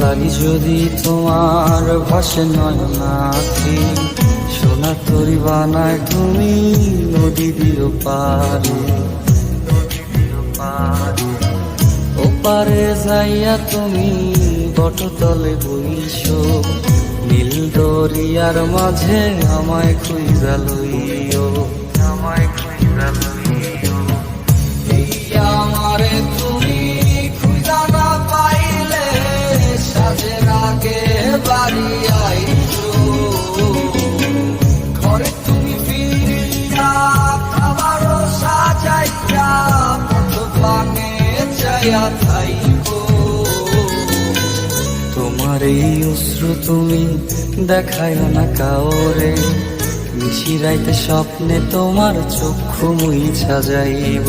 তাই যদি তোমার ভাসে নয়নাথি সোনা তরি বানায় তুমি নদী দিও পারে ওপারে যাইয়া তুমি বটতলে বইছো, নীল দরিয়ার মাঝে আমায় খুঁজা লইও থাইকো। তোমার এই অশ্রু তুমি দেখায় না কাওরে মিশিরাইতে স্বপ্নে তোমার চক্ষু মুই যাইব।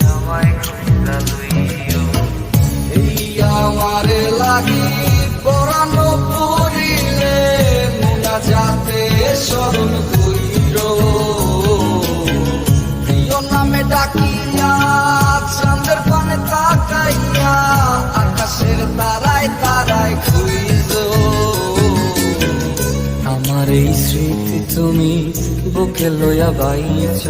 আকাশের আমার এই স্মৃতি তুমি বুকে লইয়া বাইছ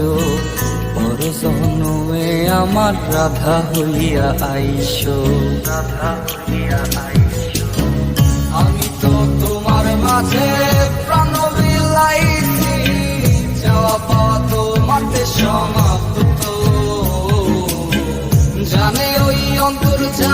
পর জন্মে আমার রাধা হইয়া আইস রাধা হইয়া আইস আমি তোমার মাঝে প্রাণ বিলাইছি, যাওয়া পাওয়া সমাপ্ত